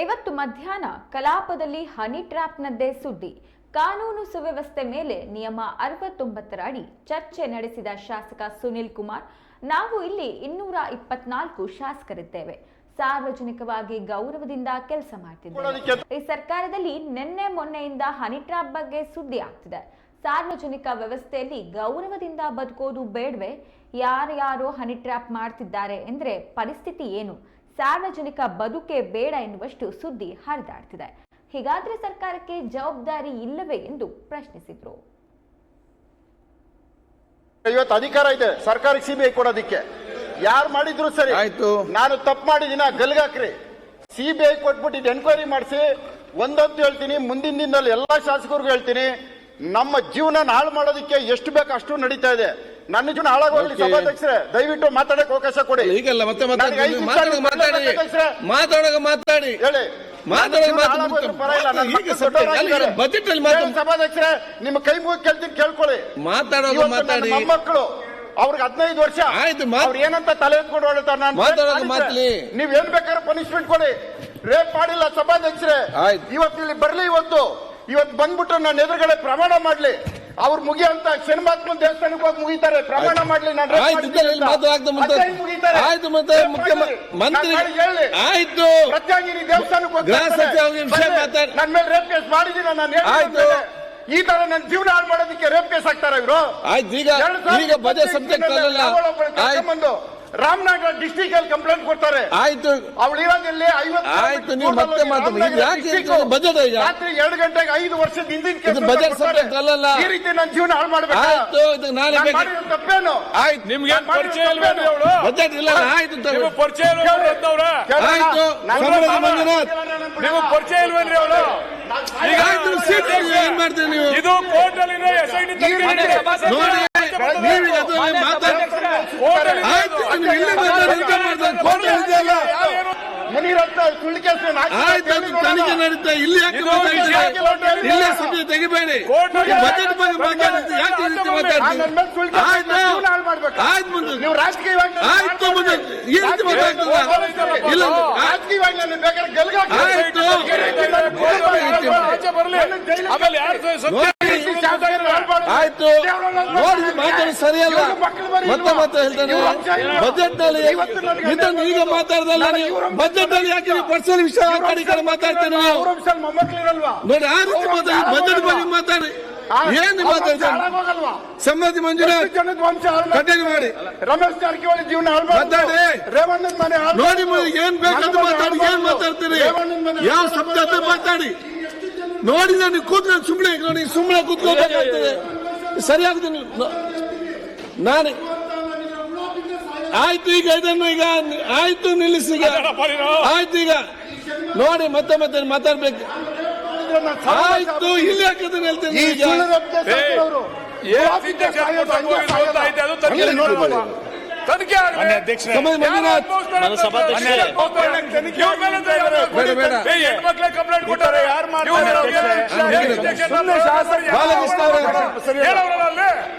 ಇವತ್ತು ಮಧ್ಯಾಹ್ನ ಕಲಾಪದಲ್ಲಿ ಹನಿ ಟ್ರ್ಯಾಪ್ನದ್ದೇ ಸುದ್ದಿ. ಕಾನೂನು ಸುವ್ಯವಸ್ಥೆ ಮೇಲೆ ನಿಯಮ ಅರವತ್ತೊಂಬತ್ತರ ಅಡಿ ಚರ್ಚೆ ನಡೆಸಿದ ಶಾಸಕ ಸುನಿಲ್ ಕುಮಾರ್, ನಾವು ಇಲ್ಲಿ ಇನ್ನೂರ ಇಪ್ಪತ್ನಾಲ್ಕು ಶಾಸಕರಿದ್ದೇವೆ. ಸಾರ್ವಜನಿಕವಾಗಿ ಗೌರವದಿಂದ ಕೆಲಸ ಮಾಡ್ತಿದ್ದೇವೆ. ಈ ಸರ್ಕಾರದಲ್ಲಿ ನಿನ್ನೆ ಮೊನ್ನೆಯಿಂದ ಹನಿ ಟ್ರ್ಯಾಪ್ ಬಗ್ಗೆ ಸುದ್ದಿ ಆಗ್ತಿದೆ. ಸಾರ್ವಜನಿಕ ವ್ಯವಸ್ಥೆಯಲ್ಲಿ ಗೌರವದಿಂದ ಬದುಕೋದು ಬೇಡವೆ. ಯಾರ್ಯಾರೋ ಹನಿ ಟ್ರ್ಯಾಪ್ ಮಾಡ್ತಿದ್ದಾರೆ ಅಂದ್ರೆ ಪರಿಸ್ಥಿತಿ ಏನು? ಸಾರ್ವಜನಿಕ ಬದುಕೆ ಬೇಡ ಎನ್ನುವಷ್ಟು ಸುದ್ದಿ ಹರಿದಾಡ್ತಿದೆ. ಹೀಗಾದ್ರೆ ಸರ್ಕಾರಕ್ಕೆ ಜವಾಬ್ದಾರಿ ಇಲ್ಲವೇ ಎಂದು ಪ್ರಶ್ನಿಸಿದ್ರು. ಇವತ್ತು ಅಧಿಕಾರ ಇದೆ ಸರ್ಕಾರಕ್ಕೆ ಸಿಬಿಐ ಕೊಡೋದಿಕ್ಕೆ. ಯಾರು ಮಾಡಿದ್ರು ಸರಿ? ಆಯ್ತು. ನಾನು ತಪ್ಪು ಮಾಡಿದಿನ? ಗಲ್ಗಾಕ್ರಿ. ಸಿಬಿಐ ಕೊಟ್ಬಿಟ್ಟು ಇದು ಎನ್ಕ್ವೈರಿ ಮಾಡಿಸಿ ಒಂದಂತೂ ಹೇಳ್ತೀನಿ ಮುಂದಿನ ದಿನದಲ್ಲಿ ಎಲ್ಲ ಶಾಸಕರಿಗೂ ಹೇಳ್ತೀನಿ ನಮ್ಮ ಜೀವನ ಹಾಳು ಮಾಡೋದಕ್ಕೆ ಎಷ್ಟು ಬೇಕು ಅಷ್ಟು ನಡೀತಾ ಇದೆ. ನನ್ನ ಜನ ಹಾಳಾಗೋಗ್ಲಿ Okay. ಸಭಾಧ್ಯಕ್ಷರೇ. ದಯವಿಟ್ಟು ಮಾತಾಡಕ್ಕೆ ಅವಕಾಶ ಕೊಡಿ. ಈಗಲ್ಲ ಮತ್ತೆ ನನಗೆ ಐದು ಮಾತಾಡಿ ನಿಮಿಷ ಮಾತಾಡಿ ಅಧ್ಯಕ್ಷರೇ. ಮಾತಾಡೋಕೆ ಮಾತಾಡಿ. ಹೇಳಿ. ಮಾತಾಡೋಕೆ ನನ್ನ ಜೀವನ ಮಾತಾಡಿ ಹಾಳಾಗೋದ್ರು ಪರವಾಗಿಲ್ಲ, ನನ್ನ ಈಗ ಮಕ್ಕಳು ಸತ್ಯ, ದೊಡ್ಡವರಾಗಿದ್ದಾರೆ. ಅಲ್ಲಿ ಅಲ್ಲಿ ಮಾತಾಡಿ. ಹೇಳಿ ಸಭಾಧ್ಯಕ್ಷರೇ ನಿಮ್ಮ ಕೈ ಮುಗಿ ಕೇಳ್ತೀನಿ ಕೇಳ್ಕೊಳ್ಳಿ. ಮಾತಾಡೋಕೆ ಇವತ್ತು ನನ್ನ ಮಾತಾಡಿ. ಮೊಮ್ಮಕ್ಕಳು ಅವ್ರಿಗೆ ಹದಿನೈದು ವರ್ಷ. ಆಯ್ತು, ಮಾತ್- ಅವ್ರು ಏನಂತ ತಲೆ ಎತ್ಕೊಂಡು ಹೊರಡ್ತಾರೆ ನಾನು rape ಮಾತ್ಲಿ. ನೀವ್ ಏನ್ ಬೇಕಾದ್ರೆ ಪನಿಷ್ಮೆಂಟ್ ಕೊಡಿ. ರೇಪ್ ಮಾಡಿಲ್ಲ ಸಭಾಧ್ಯಕ್ಷರೇ. ಆಯ್ತು. ಇವತ್ತು ಇಲ್ಲಿ ಬರ್ಲಿ ಇವತ್ತು. ಇವತ್ತು ಬಂದ್ಬಿಟ್ಟು ನನ್ನ ಎದುರುಗಡೆ ಪ್ರಮಾಣ ಮಾಡ್ಲಿ. ಅವ್ರು ಮುಗಿಯಂತ ಶನಿಮಾತ್ಮನ್ ದೇವಸ್ಥಾನಕ್ಕೆ ಹೋಗಿ ಮುಗಿತಾರೆ ಪ್ರಮಾಣ. ಮಾಡ್ಲಿ ನಾನು ಆಯ್ತು, ಮತ್ತೆ rape ಮುಖ್ಯ ಮಾಡಿ. ಮಂತ್ರಿ- ನಾನು ನಾಳೆ ಹೇಳಿ. ಆಯ್ತು. ಪ್ರತ್ಯೇಕಿನಿ ದೇವಸ್ಥಾನಕ್ಕೆ. ಮಾತಾಡಿ. ನನ್ನ ಮೇಲೆ ರೇಪ್ ಕೇಸ್ ಮಾಡಿದ್ದೀನಿ ನಾನು ಆಯ್ತು. ಈ ತರ ನನ್ನ ಜೀವನ ಹಾಳು ಮಾಡೋದಕ್ಕೆ ರೇಪ್ ಕೇಸ್ ಹಾಕ್ತಾರ ಇವರು ಆಯ್ತು ಈಗ ಈಗ ಬಜೆಟ್ ಸಬ್ಜೆಕ್ಟ್ ಅಲ್ಲ ರಾಮನಗರ ಡಿಸ್ಟಿಕ್ ಅಲ್ಲಿ ಕಂಪ್ಲೇಂಟ್ ಕೊಡ್ತಾರೆ. ಆಯ್ತು. ಅವಳು ಇರೋದಿಲ್ಲಿ ಐವತ್ತು ಆಯ್ತು, ನೀವು ಮತ್ತೆ ಮಾತು- ಈಗ ಯಾಕೆ ಬಜೆಟ್ ಈಗ? ರಾತ್ರಿ ಎರಡು ಗಂಟೆಗೆ ಐದು ವರ್ಷದ ಹಿಂದಿನ budget ಕೊಡ್ತಾರೆ. ಅಲ್ಲಲ್ಲ. ಈ ರೀತಿ ನನ್ನ ಜೀವನ ಹಾಳು ಮಾಡಬೇಕು? ಆಯ್ತು ಇದು ನಾನೇ ಬೇಕು. ತಪ್ಪೇನು? ಆಯ್ತು. ನಿಮ್ಗೆ ಪರಿಚಯ ಇಲ್ವೇನ್ರಿ ಅವಳು ಬಜೆಟ್ ಇಲ್ಲ ಆಯ್ತು ತಗೋ. ನಿಮ್ಗೆ ಪರಿಚಯ ಅಂತವ್ರ? ಆಯ್ತು. ಮಾಮ- ಮಂಜುನಾಥ್. ನಿಮ್ಗೆ ಪರಿಚಯ ಇಲ್ವೇನ್ರಿ ಅವಳು ಈಗ ಆಯ್ತು ಸೀಟ್ ಏನ್ ಮಾಡ್ತೀರಿ ನೀವು? ಇದು ಕೋರ್ಟ್ ಅಲ್ಲಿ ಎಸ್ ಐ ಡಿ ನೋಡಿ ನೀವೀಗ ಅದರಲ್ಲಿ ಮಾತಾಡಿ ಆಯ್ತು ನೀವು ಇಲ್ಲೇ ಮಾತಾಡಿ ಎಂತ ಮಾಡ್ತಾರೆ ಕೋರ್ಟ್ ಇದೆಯಲ್ಲ ಮುನಿರತ್ನ ಸುಳ್ಳು ಕೇಸ್ ತನಿಖೆ ನಡೀತಾ ಇಲ್ಲಿ ಯಾಕೆ ಇಲ್ಲೇ ಸುದ್ದಿ ತೆಗಿಬೇಡಿ ಬಜೆಟ್ ಬಗ್ಗೆ ಮಾತಾಡ್ತೀರಿ ಯಾಕೆ ರೀತಿ ಮಾತಾಡ್ತೀರಿ ಆಯ್ತು ಮುಂದೆ ನೀವು ರಾಜಕೀಯವಾಗಿ ಆಯ್ತು ಮುಂದೆ ಈ ರೀತಿ ಇಲ್ಲ ರಾಜಕೀಯವಾಗಿ ನನ್ನ ಬೇಕಾದ್ರೆ. ಆಯ್ತು. ಆಚೆ ಆಮೇಲೆ ಯಾರು ಆಯ್ತು. ನೋಡಿ ಮಾತಾಡೋದು ಸರಿಯಲ್ಲ. ಮತ್ತೆ ಮತ್ತೆ ಹೇಳ್ತಾನೆ. ಬಜೆಟ್ನಲ್ಲಿ ಇದನ್ನು ಈಗ ಮಾತಾಡ್ದಲ್ಲ ಬಜೆಟ್ನಲ್ಲಿ ಯಾಕೆ ಪರ್ಸನಲ್ ವಿಷಯ ಆ ಕಡೆ ಈ ಕಡೆ ಮಾತಾಡ್ತೇನೆ ನೋಡಿ ಆ ರೀತಿ ಮಾತಾಡಿ ಬಜೆಟ್ ಬಗ್ಗೆ ಮಾತಾಡಿ. ಏನ್ ಹಾಳಾಗೋಗಲ್ವಾ ಸಮ್ಮತಿ ಮಂಜುನಾಥ್ ಜನದ ವಂಶ ಮಾಡಿ- ಕಂಟಿನ್ಯೂ ಮಾಡಿ. ರಮೇಶ್ ಜಾರಕಿಹೊಳಿ ಜೀವನ ಮಾತಾಡಿ. ರೇವಣ್ಣನ ಮನೆ ನೋಡಿ ಏನ್ ಬೇಕಂತ ಮಾತಾಡಿ ಏನ್ ಮಾತಾಡ್ತೀರಿ? ಯಾವ ಶಬ್ದ ಮಾತಾಡಿ. ನೋಡಿ ನಾನು ಕೂತ್ರೆ ಸುಮ್ಮನೆ ನೋಡಿ ಸುಮ್ಮನೆ ಕೂತ್ಕೋಬೇಕಾಗ್ತದೆ ಸರಿಯಾಗುತ್ತೆ ನಾನು ಆಯ್ತು ಈಗ ಇದನ್ನು ಈಗ ಆಯ್ತು ನಿಲ್ಲಿಸಿ ಈಗ. ಆಯ್ತು ಈಗ. ನೋಡಿ ಮತ್ತೆ ಮತ್ತೆ ಮಾತಾಡ್ಬೇಕು. ಆಯ್ತು ಇಲ್ಲಿ ಹಾಕಿದ್ರೆ ಹೇಳ್ತೇನೆ. ತನಿಖೆ ಬೇಡ. ಹೆಣ್ಮಕ್ಳೇ ಕಂಪ್ಲೇಂಟ್ ಕೊಟ್ಟಾರೆ? ಯಾರು ಮಾಡ್ತಾರೆ?